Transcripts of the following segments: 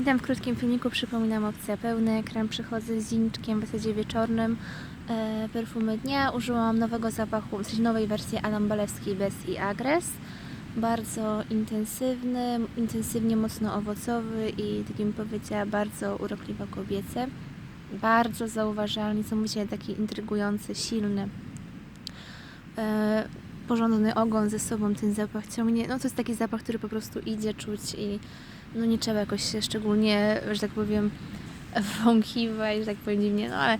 Witam w krótkim filmiku, przypominam opcja pełny ekran, przychodzę z zniczkiem w zasadzie wieczornym e, perfumy dnia. Użyłam nowego zapachu, w sensie nowej wersji Alan Balewskiej bez i Agres. Bardzo intensywny, intensywnie mocno owocowy i tak bym powiedziała bardzo urokliwo kobiece. Bardzo zauważalny, co mówicie, taki intrygujący, silny. E, porządny ogon ze sobą ten zapach ciągnie. No to jest taki zapach, który po prostu idzie czuć i no nie trzeba jakoś się szczególnie, że tak powiem, wąchiwać, że tak powiem dziwnie, no ale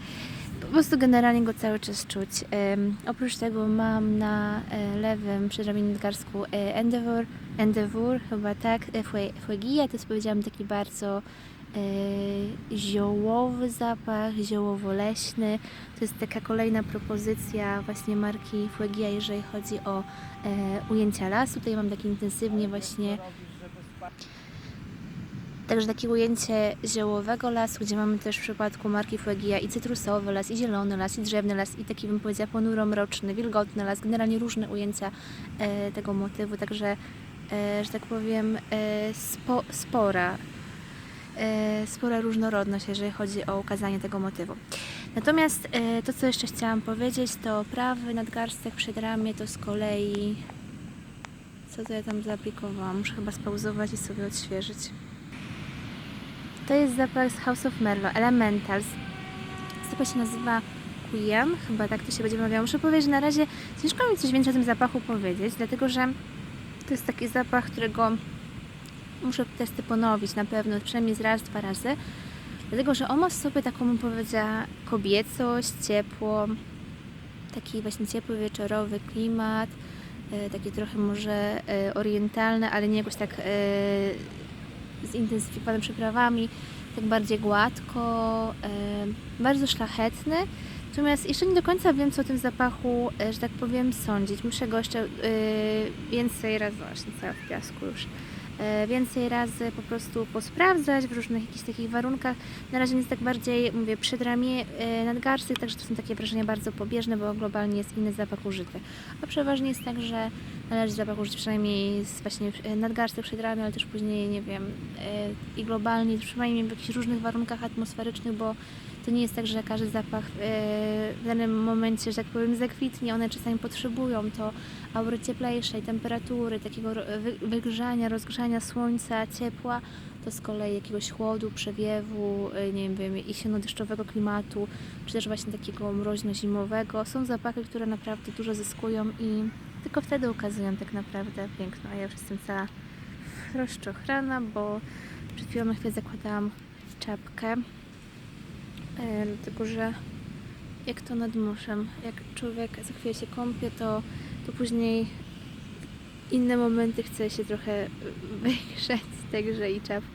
po prostu generalnie go cały czas czuć. Em, oprócz tego mam na e, lewym przedramiennym nadgarsku e, Endeavour, Endeavour chyba tak, e, Fue- Fueguilla, to jest powiedziałam taki bardzo ziołowy zapach, ziołowo-leśny. To jest taka kolejna propozycja właśnie marki Fueguilla, jeżeli chodzi o ujęcia lasu. Tutaj mam taki intensywnie właśnie Także takie ujęcie ziołowego lasu, gdzie mamy też w przypadku marki Fuegia i cytrusowy las, i zielony las, i drzewny las, i taki bym powiedziała ponuro-mroczny, wilgotny las, generalnie różne ujęcia e, tego motywu, także, e, że tak powiem, e, spo, spora, e, spora różnorodność, jeżeli chodzi o ukazanie tego motywu. Natomiast e, to, co jeszcze chciałam powiedzieć, to prawy nadgarstek przed ramię to z kolei... Co to ja tam zaaplikowałam? Muszę chyba spauzować i sobie odświeżyć. To jest zapach z House of Merlo, Elementals. Zapach się nazywa Queen, chyba tak to się będzie wymawiało. Muszę powiedzieć, że na razie ciężko mi coś więcej o tym zapachu powiedzieć, dlatego że to jest taki zapach, którego muszę testy ponowić na pewno, przynajmniej z raz, dwa razy. Dlatego, że on ma w sobie taką, bym powiedziała, kobiecość, ciepło, taki właśnie ciepły, wieczorowy klimat, e, takie trochę może e, orientalne, ale nie jakoś tak e, zintensyfikowane przyprawami, tak bardziej gładko, bardzo szlachetny. Natomiast jeszcze nie do końca wiem, co o tym zapachu, e, że tak powiem, sądzić. Muszę go jeszcze więcej razy, właśnie cała w piasku już, e, więcej razy po prostu posprawdzać w różnych jakichś takich warunkach. Na razie jest tak bardziej, mówię, przedramię, e, nadgarstek, także to są takie wrażenia bardzo pobieżne, bo globalnie jest inny zapach użyty. A przeważnie jest tak, że należy zapach użyć przynajmniej z właśnie e, nadgarstek przed ramię, ale też później, nie wiem, e, i globalnie, przynajmniej w jakichś różnych warunkach atmosferycznych, bo to nie jest tak, że każdy zapach e, w danym momencie, że tak powiem, zakwitnie. One czasami potrzebują to aury cieplejszej, temperatury, takiego wygrzania, rozgrzania słońca, ciepła, to z kolei jakiegoś chłodu, przewiewu, nie wiem, jesienno-deszczowego klimatu, czy też właśnie takiego mroźno-zimowego. Są zapachy, które naprawdę dużo zyskują i tylko wtedy ukazują tak naprawdę piękno. Ja już jestem cała rozczochrana, bo przed chwilą na chwilę zakładałam czapkę. Dlatego, że jak to nad morzem, jak człowiek za chwilę się kąpie, to, to później inne momenty chce się trochę wygrzeć, także i czapka